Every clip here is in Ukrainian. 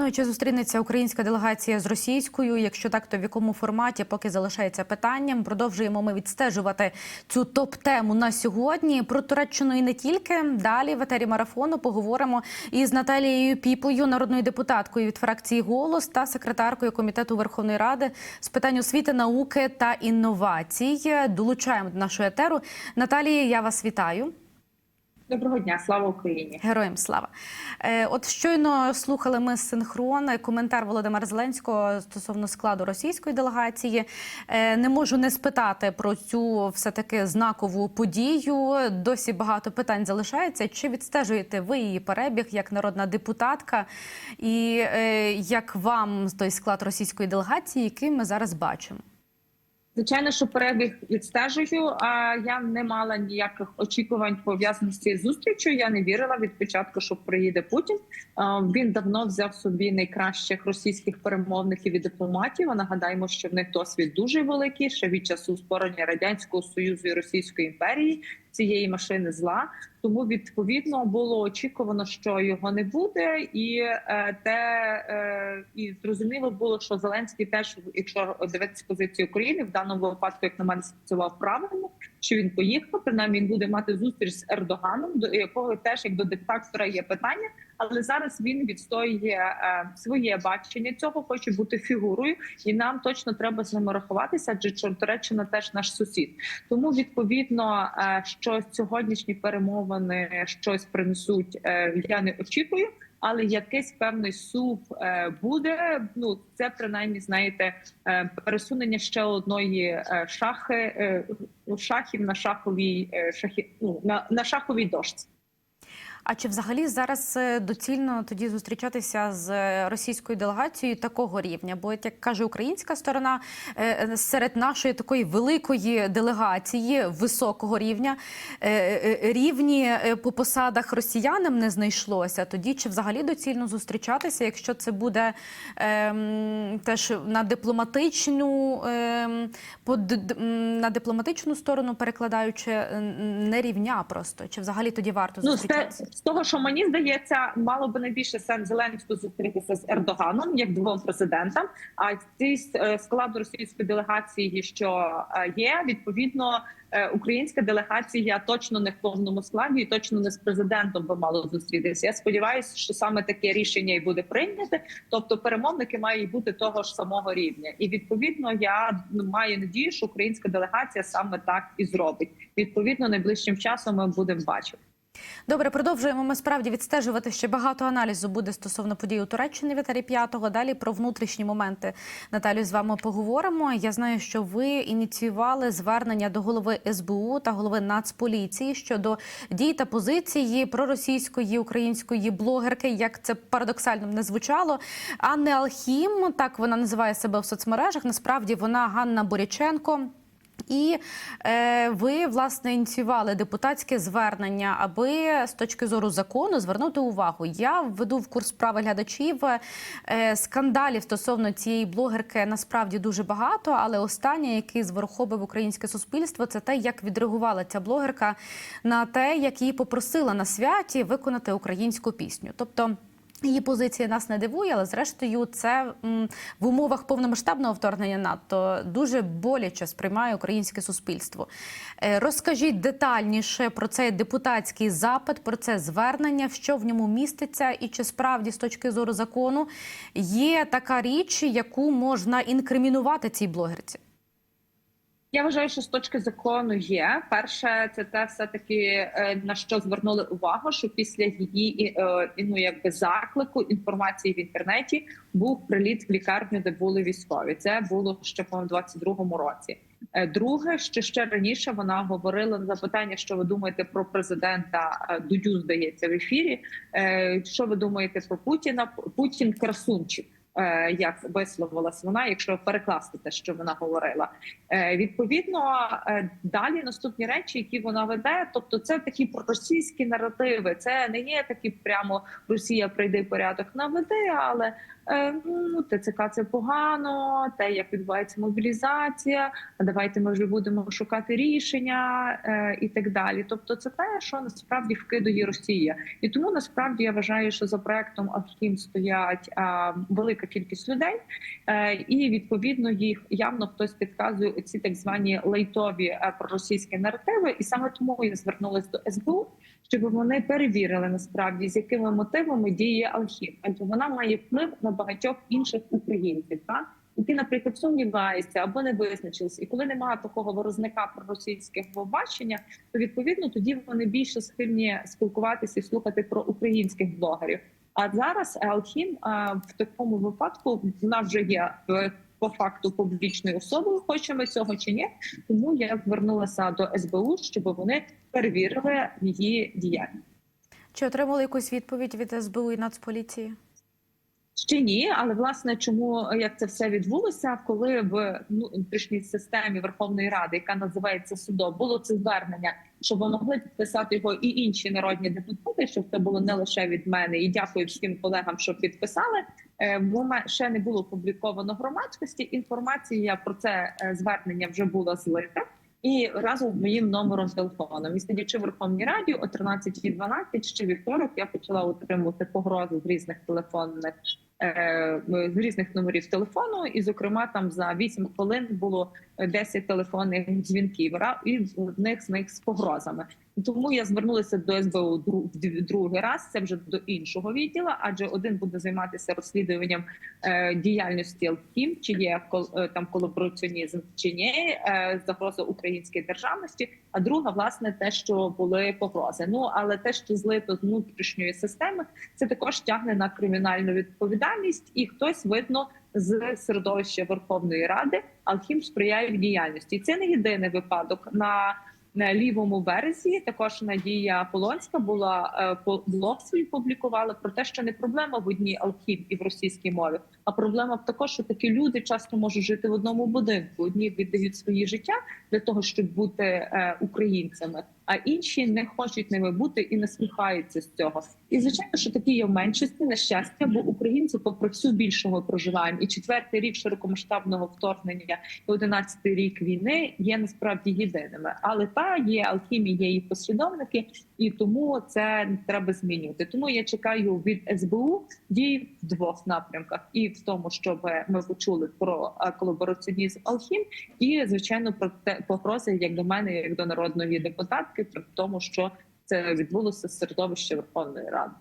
Ну і чи зустрінеться українська делегація з російською? Якщо так, то в якому форматі поки залишається питанням. Продовжуємо ми відстежувати цю топ-тему на сьогодні. Про Туреччину і не тільки далі в етері марафону поговоримо із Наталією Піпою, народною депутаткою від фракції Голос та секретаркою комітету Верховної Ради з питань освіти, науки та інновацій. Долучаємо до нашого етеру. Наталія, я вас вітаю. Доброго дня, слава Україні, героям слава. Е, От щойно слухали ми синхрон коментар Володимира Зеленського стосовно складу російської делегації. Е, Не можу не спитати про цю все таки знакову подію. Досі багато питань залишається. Чи відстежуєте ви її перебіг як народна депутатка? І е, як вам той склад російської делегації, який ми зараз бачимо? Звичайно, що перебіг відстежую. А я не мала ніяких очікувань пов'язаних з цією зустрічю. Я не вірила від початку, що приїде Путін. Він давно взяв собі найкращих російських перемовників і дипломатів. Нагадаємо, що в них досвід дуже великий ще від часу створення радянського союзу і Російської імперії. Цієї машини зла, тому відповідно було очікувано, що його не буде, і е, те е, і зрозуміло було, що Зеленський теж, якщо дивитися позицію України, в даному випадку, як на мене спрацював правильно, що він поїхав. Принаймні, він буде мати зустріч з Ердоганом, до якого теж як до диктатора є питання. Але зараз він відстоює е, своє бачення цього, хоче бути фігурою, і нам точно треба з ними рахуватися. Адже Туреччина теж наш сусід. Тому відповідно, е, що сьогоднішні перемовини щось принесуть, е, я не очікую. Але якийсь певний сув е, буде. Ну це принаймні знаєте пересунення ще одної шахи шахів на шаховій е, шахі ну, на, на шаховій дошці. А чи взагалі зараз е, доцільно тоді зустрічатися з російською делегацією такого рівня? Бо як каже українська сторона, е, серед нашої такої великої делегації високого рівня е, рівні по посадах росіянам не знайшлося. Тоді чи взагалі доцільно зустрічатися, якщо це буде ем, теж на дипломатичну ем, на дипломатичну сторону, перекладаючи не рівня просто чи взагалі тоді варто зустрічатися? З того, що мені здається, мало би найбільше сенс Зеленського зустрітися з Ердоганом як двом президентам. А цей склад російської делегації, що є, відповідно, українська делегація точно не в повному складі, і точно не з президентом би мало зустрітися. Я сподіваюся, що саме таке рішення і буде прийняте. Тобто, перемовники мають бути того ж самого рівня, і відповідно я маю надію, що українська делегація саме так і зробить. Відповідно, найближчим часом ми будемо бачити. Добре, продовжуємо. Ми справді відстежувати ще багато аналізу буде стосовно подій у Туреччині в етері п'ятого. Далі про внутрішні моменти Наталю з вами поговоримо. Я знаю, що ви ініціювали звернення до голови СБУ та голови Нацполіції щодо дій та позиції проросійської української блогерки, як це парадоксально не звучало. Анни Алхім так вона називає себе в соцмережах. Насправді вона Ганна Боряченко. І е, ви власне ініціювали депутатське звернення, аби з точки зору закону звернути увагу. Я введу в курс справи глядачів е, скандалів стосовно цієї блогерки насправді дуже багато. Але останнє, який зворохобив українське суспільство, це те, як відреагувала ця блогерка на те, як її попросила на святі виконати українську пісню, тобто. Її позиція нас не дивує, але зрештою, це в умовах повномасштабного вторгнення НАТО дуже боляче сприймає українське суспільство. Розкажіть детальніше про цей депутатський запит, про це звернення, що в ньому міститься, і чи справді з точки зору закону є така річ, яку можна інкримінувати цій блогерці. Я вважаю, що з точки закону є перше, це те, все таки на що звернули увагу, що після її ну якби заклику інформації в інтернеті був приліт в лікарню, де були військові. Це було ще по 22-му році. Друге, що ще раніше вона говорила на запитання, що ви думаєте про президента Дудю, здається, в ефірі. Що ви думаєте про Путіна? Путін красунчик. Е, як висловилась вона, якщо перекласти те, що вона говорила. Е, Відповідно, е, далі наступні речі, які вона веде, тобто це такі проросійські наративи. Це не є такі прямо Росія прийде порядок наведе, але ну ТЦК це погано. Те, як відбувається мобілізація, давайте ми вже будемо шукати рішення і так далі. Тобто, це те, що насправді вкидує Росія, і тому насправді я вважаю, що за проектом Ахім стоять велика кількість людей, е, і відповідно їх явно хтось підказує ці так звані лайтові е, проросійські наративи. І саме тому я звернулася до СБУ, щоб вони перевірили насправді з якими мотивами діє Алхім, адже вона має вплив на багатьох інших українців. Так? Які, наприклад, сумніваються або не визначилися, і коли немає такого вирозника проросійського бачення, то відповідно тоді вони більше схильні спілкуватися і слухати про українських блогерів. А зараз Алхім в такому випадку вона вже є е, по факту публічною особою. Хочемо цього чи ні. Тому я звернулася до СБУ, щоб вони перевірили її діяльність. Чи отримали якусь відповідь від СБУ і Нацполіції? Ще ні, але власне чому як це все відбулося, коли в ну, внутрішній системі Верховної Ради, яка називається судом, було це звернення, щоб могли підписати його і інші народні депутати, щоб це було не лише від мене, і дякую всім колегам, що підписали. Е, Бо ще не було опубліковано громадськості. Інформація про це е, звернення вже була злита. І разом з моїм номером телефону. І сидячи в Верховній Раді о 13.12, ще вівторок я почала отримувати погрози з різних телефонних з різних номерів телефону. І, зокрема, там за 8 хвилин було 10 телефонних дзвінків. і з них з них з погрозами. Тому я звернулася до СБУ дру- другий раз. Це вже до іншого відділу, адже один буде займатися розслідуванням е, діяльності Алхім, чи є е, там колабораціонізм чи ні, е, загроза українській державності. А друга, власне, те, що були погрози. Ну але те, що злито з внутрішньої системи, це також тягне на кримінальну відповідальність, і хтось видно з середовища Верховної Ради Алхім сприяє в діяльності. І це не єдиний випадок на. На лівому березі також Надія Полонська була е, блог свій публікувала про те, що не проблема в одній алхім і в російській мові, а проблема в також, що такі люди часто можуть жити в одному будинку. Одні віддають свої життя для того, щоб бути е, українцями, а інші не хочуть ними бути і насміхаються з цього. І звичайно, що такі є в меншості на щастя, бо українці, попри всю більшого проживання, і четвертий рік широкомасштабного вторгнення, і одинадцятий рік війни є насправді єдиними. Але та є алхімія, є її послідовники, і тому це треба змінювати. Тому я чекаю від СБУ дій в двох напрямках: і в тому, щоб ми почули про е, колабораціонізм Алхім, і звичайно про те погрози як до мене, як до народної депутатки, при тому, що це відбулося середовище Верховної Ради.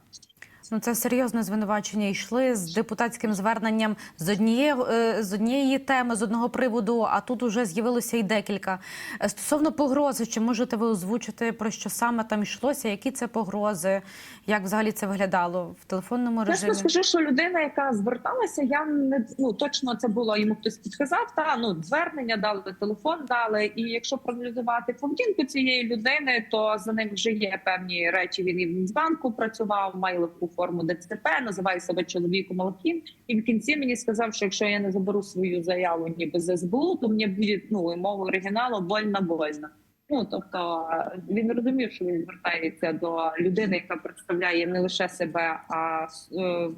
Ну, це серйозне звинувачення. Йшли з депутатським зверненням з однієї е, з однієї теми, з одного приводу. А тут уже з'явилося і декілька. Е, Стосовно погрози, чи можете ви озвучити про що саме там йшлося? Які це погрози? Як взагалі це виглядало в телефонному режимі? Чесно скажу, що людина, яка зверталася, я не ну точно це було йому хтось підказав. Та ну звернення дали, телефон дали. І якщо проаналізувати поведінку цієї людини, то за ним вже є певні речі. Він і в банку працював, має легку форму ДЦП, називає себе чоловіком Алкін. І в кінці мені сказав, що якщо я не заберу свою заяву ніби з СБУ, то мені буде ну і мовою оригіналу больно больно. Ну тобто він розумів, що він звертається до людини, яка представляє не лише себе, а е,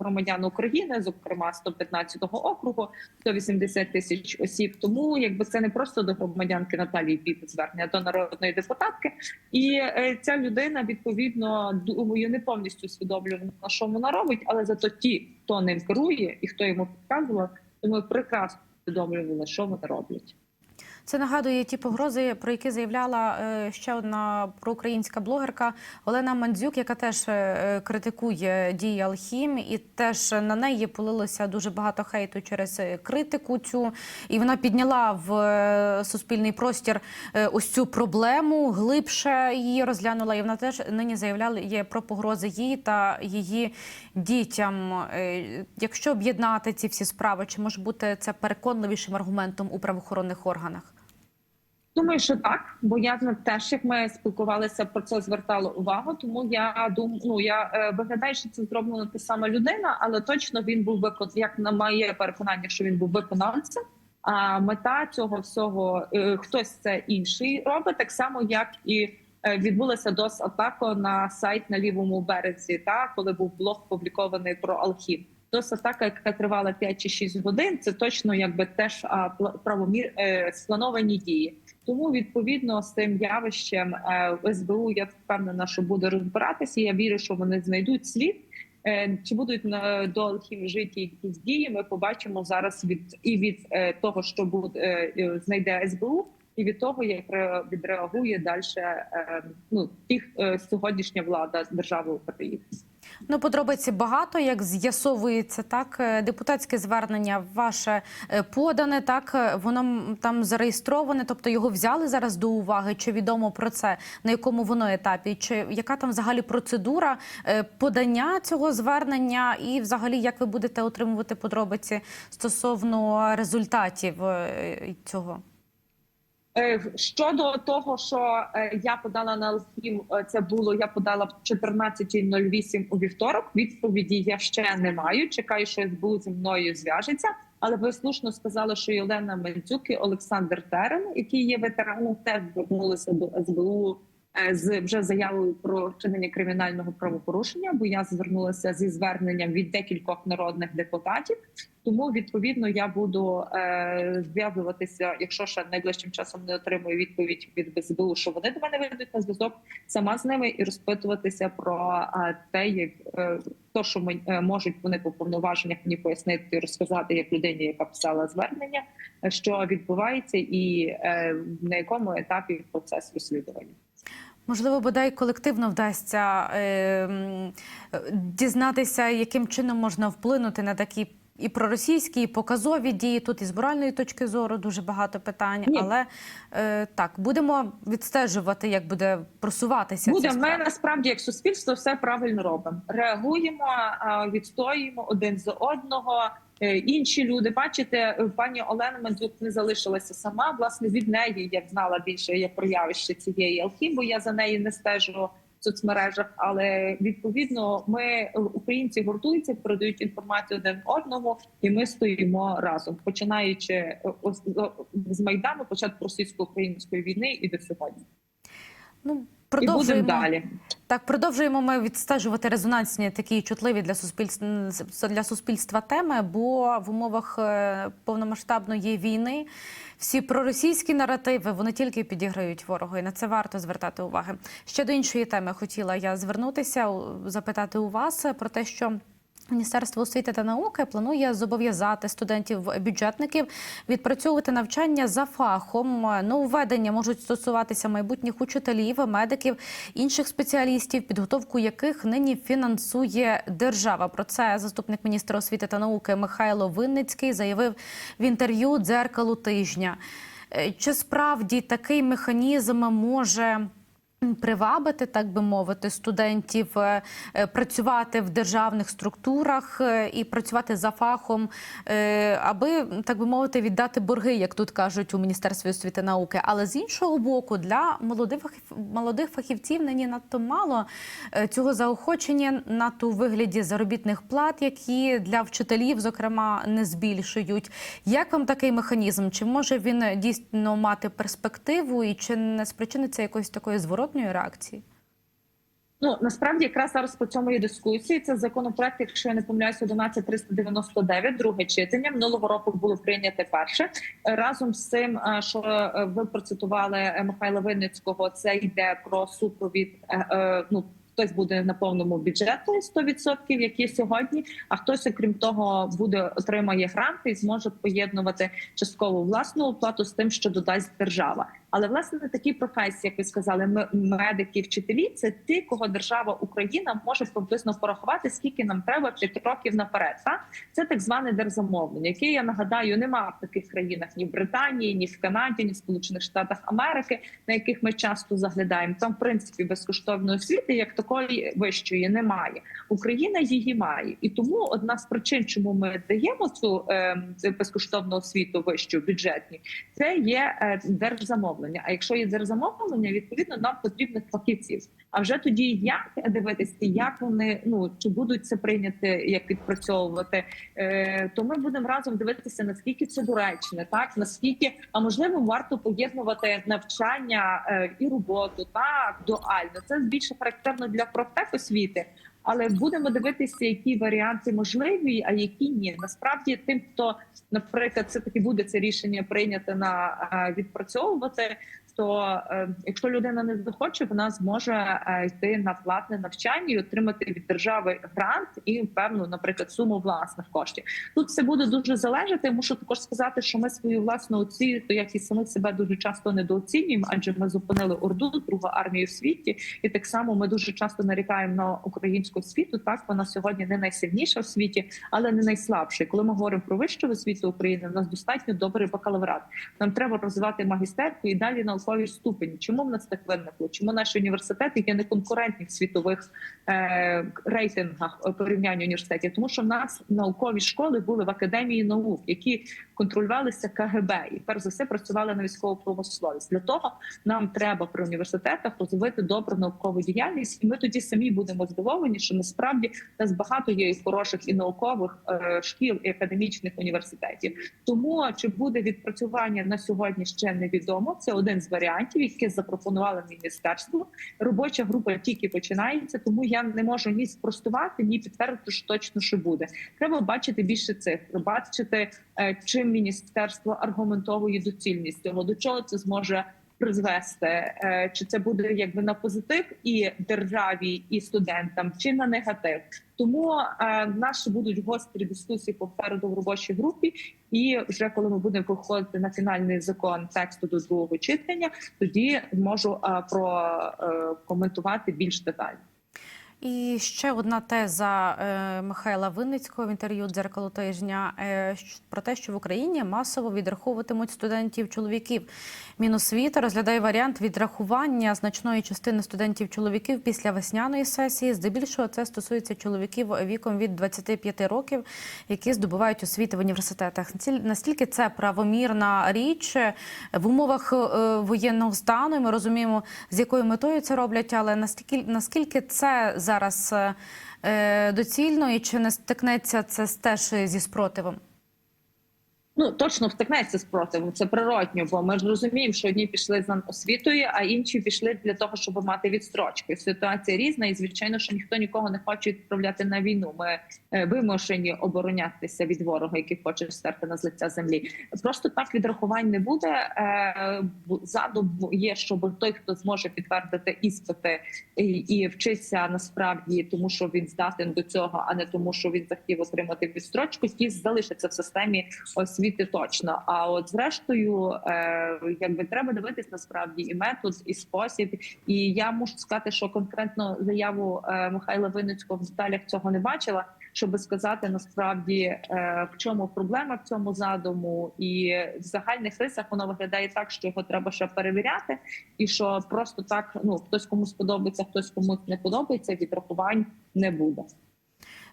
громадян України, зокрема 115-го округу, 180 тисяч осіб. Тому якби це не просто до громадянки Наталії Піт звернення, до народної депутатки. І е, ця людина відповідно думаю, не повністю усвідомлює, на що вона робить, але зато ті, хто ним керує і хто йому підказував, тому прекрасно усвідомлювали, що вони роблять. Це нагадує ті погрози, про які заявляла е, ще одна проукраїнська блогерка Олена Мандзюк, яка теж е, критикує дії Алхім, і теж на неї полилося дуже багато хейту через е, критику цю. І вона підняла в суспільний простір ось цю проблему, глибше її розглянула. І вона теж нині заявляла про погрози їй та її дітям. Якщо об'єднати ці всі справи, чи може бути це переконливішим аргументом у правоохоронних органах? Думаю, що так, бо я теж як ми спілкувалися про це, звертала увагу. Тому я думаю, ну я е, виглядаю, що це зроблено та сама людина, але точно він був викон, як на моє переконання, що він був виконавцем. А мета цього всього е, хтось це інший робить, так само як і е, відбулася дос атака на сайт на лівому березі, та коли був блог опублікований про Алхім. Дос атака, яка тривала 5 чи 6 годин, це точно якби теж правомір е, сплановані дії. Тому відповідно з цим явищем е, СБУ я впевнена, що буде розбиратися. Я вірю, що вони знайдуть слід. Е, Чи будуть на до Алхім вжиті якісь дії? Ми побачимо зараз від і від того, що буде знайде СБУ, і від того, як ре- відреагує далі ну е, сьогоднішня влада держави України. Ну, подробиці багато, як з'ясовується, так е, депутатське звернення ваше е, подане, так е, воно там зареєстроване, тобто його взяли зараз до уваги. Чи відомо про це на якому воно етапі? Чи яка там взагалі процедура подання цього звернення? І взагалі як ви будете отримувати подробиці стосовно результатів цього? Е, Щодо того, що е, я подала на Алхім, е, це було я подала в 14.08 у вівторок. Відповіді я ще не маю. Чекаю, що СБУ зі мною зв'яжеться. Але ви слушно сказали, що Єлена Мельцюк і Олександр Терен, які є ветераном, теж звернулися до СБУ з вже заявою про вчинення кримінального правопорушення. Бо я звернулася зі зверненням від декількох народних депутатів. Тому відповідно я буду е, зв'язуватися, якщо ще найближчим часом не отримую відповідь від СБУ, що вони до мене вийдуть на зв'язок сама з ними і розпитуватися про е, те, як е, то, що ми, е, можуть вони по повноваженнях мені пояснити розказати як людині, яка писала звернення, е, що відбувається, і е, на якому етапі процес розслідування. Можливо, бодай колективно вдасться е, дізнатися, яким чином можна вплинути на такі і проросійські, і показові дії. Тут і з моральної точки зору дуже багато питань. Ні. Але е, так будемо відстежувати, як буде просуватися Буде ми насправді як суспільство все правильно робимо. Реагуємо, відстоюємо один за одного. Е, Інші люди, бачите, е, пані Олена Мандзюк не залишилася сама. Власне, від неї я знала більше як про явище цієї алхім, бо я за неї не стежу в соцмережах. Але відповідно, ми е, українці гуртуються, передають інформацію один одному, і ми стоїмо разом, починаючи з майдану, початку російсько-української війни і до сьогодні. Ну І будемо далі. Так, продовжуємо ми відстежувати резонансні такі чутливі для суспільства для суспільства теми. Бо в умовах е, повномасштабної війни всі проросійські наративи вони тільки підіграють ворогу, і на це варто звертати уваги. Ще до іншої теми хотіла я звернутися, запитати у вас про те, що. Міністерство освіти та науки планує зобов'язати студентів-бюджетників відпрацьовувати навчання за фахом. Нововведення можуть стосуватися майбутніх учителів, медиків, інших спеціалістів, підготовку яких нині фінансує держава. Про це заступник міністра освіти та науки Михайло Винницький заявив в інтерв'ю дзеркалу тижня. Е, Чи справді такий механізм може привабити, так би мовити, студентів е, е, працювати в державних структурах е, і працювати за фахом, аби так би мовити, віддати борги, як тут кажуть у міністерстві освіти і науки. Але з іншого боку, для молодих молодих фахівців нині надто мало цього заохочення надто у вигляді заробітних плат, які для вчителів, зокрема, не збільшують. Як вам такий механізм? Чи може він дійсно мати перспективу, і чи не спричиниться якоїсь такої зворотної реакції? Ну насправді якраз зараз по цьому є дискусії. Це законопроект, якщо я не помиляюся, 11399, друге читання. Минулого року було прийняте перше. Разом з цим, е, що е, ви процитували е, Михайла Винницького, це йде про супровід. Ну хтось буде на повному бюджету 100%, як є сьогодні. А хтось, окрім того, буде отримає гранти і зможе поєднувати часткову власну оплату з тим, що додасть держава. Але власне такі професії, як ви сказали, медики, вчителі це ті, кого держава Україна може приблизно порахувати, скільки нам треба 5 років наперед. Та це так зване держзамовлення, яке я нагадаю, нема в таких країнах ні в Британії, ні в Канаді, ні в Сполучених Штатах Америки, на яких ми часто заглядаємо. Там, в принципі, безкоштовної освіти як такої вищої немає. Україна її має, і тому одна з причин, чому ми даємо цю е, безкоштовну освіту вищу бюджетні, це є е, держзамовлення. Замовлення. А якщо є держзамовлення, відповідно нам потрібно фахівців. А вже тоді як дивитися, як вони ну чи будуть це прийняти, як відпрацьовувати, е, то ми будемо разом дивитися наскільки це доречне, так наскільки а можливо варто поєднувати навчання е, і роботу так дуально. Це більше характерно для профтехосвіти. Але будемо дивитися, які варіанти можливі, а які ні. Насправді, тим, хто, наприклад, все таки буде це рішення прийняти на відпрацьовувати. То е, якщо людина не захоче, вона зможе е, йти на платне навчання і отримати від держави грант і певну, наприклад, суму власних коштів. Тут все буде дуже залежати. Мушу також сказати, що ми свою власну оцінку, як і самих себе дуже часто недооцінюємо, адже ми зупинили орду, другу армію в світі, і так само ми дуже часто нарікаємо на українську освіту. Так вона сьогодні не найсильніша в світі, але не найслабша. І Коли ми говоримо про вищу освіту України, у нас достатньо добрий бакалаврат. Нам треба розвивати магістерку і далі наукові ступені. Чому в нас так виникло? Чому наші університети є неконкурентні в світових е, рейтингах е, порівняння університетів? Тому що в нас наукові школи були в академії наук, які контролювалися КГБ і перш за все працювали на військову промисловість. Для того нам треба при університетах розвити добру наукову діяльність, і ми тоді самі будемо здивовані, що насправді нас багато є і хороших і наукових е, шкіл і академічних університетів. Тому чи буде відпрацювання на сьогодні ще невідомо. Це один з варіантів, які запропонували міністерство. Робоча група тільки починається, тому я не можу ні спростувати, ні підтвердити, що точно що буде. Треба бачити більше цифр, бачити, е, міністерство аргументовує доцільність цього, до чого це зможе призвести, Е, чи це буде якби на позитив і державі, і студентам, чи на негатив. Тому е, ще будуть гострі дискусії попереду в робочій групі. І вже коли ми будемо виходити на фінальний закон тексту до другого читання, тоді можу е, прокоментувати більш детально. І ще одна теза е, Михайла Винницького в інтерв'ю дзеркало тижня е, про те, що в Україні масово відраховуватимуть студентів чоловіків. Міносвіта розглядає варіант відрахування значної частини студентів чоловіків після весняної сесії. Здебільшого це стосується чоловіків віком від 25 років, які здобувають освіти в університетах. Настільки це правомірна річ е, в умовах воєнного стану. Ми розуміємо, з якою метою це роблять, але наскільки наскільки це зараз е, доцільно і чи не стикнеться це теж зі спротивом? Ну точно втикнеться спротивом. Це природньо, бо ми ж розуміємо, що одні пішли за освітою, а інші пішли для того, щоб мати відстрочки. Ситуація різна, і звичайно, що ніхто нікого не хоче відправляти на війну. Ми е, вимушені оборонятися від ворога, який хоче стерти нас з лиця землі. Просто так відрахувань не буде. Е, Задум є, щоб той, хто зможе підтвердити іспити і, вчиться насправді, тому що він здатен до цього, а не тому, що він захотів отримати відстрочку, ті залишаться в системі освіти точно. А от зрештою, е, якби треба дивитись насправді і метод, і спосіб. І я можу сказати, що конкретно заяву е, Михайла Винницького в деталях цього не бачила. Щоб сказати насправді е, в чому проблема в цьому задуму, і в загальних рисах воно виглядає так, що його треба ще перевіряти, і що просто так ну хтось комусь подобається, хтось комусь не подобається. Відрахувань не буде.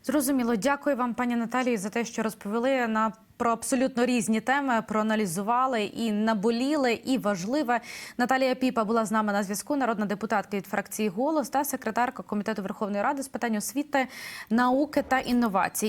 Зрозуміло, дякую вам, пані Наталії, за те, що розповіли на про абсолютно різні теми, проаналізували і наболіли, і важливе. Наталія Піпа була з нами на зв'язку. Народна депутатка від фракції голос та секретарка комітету Верховної Ради з питань освіти, науки та інновацій.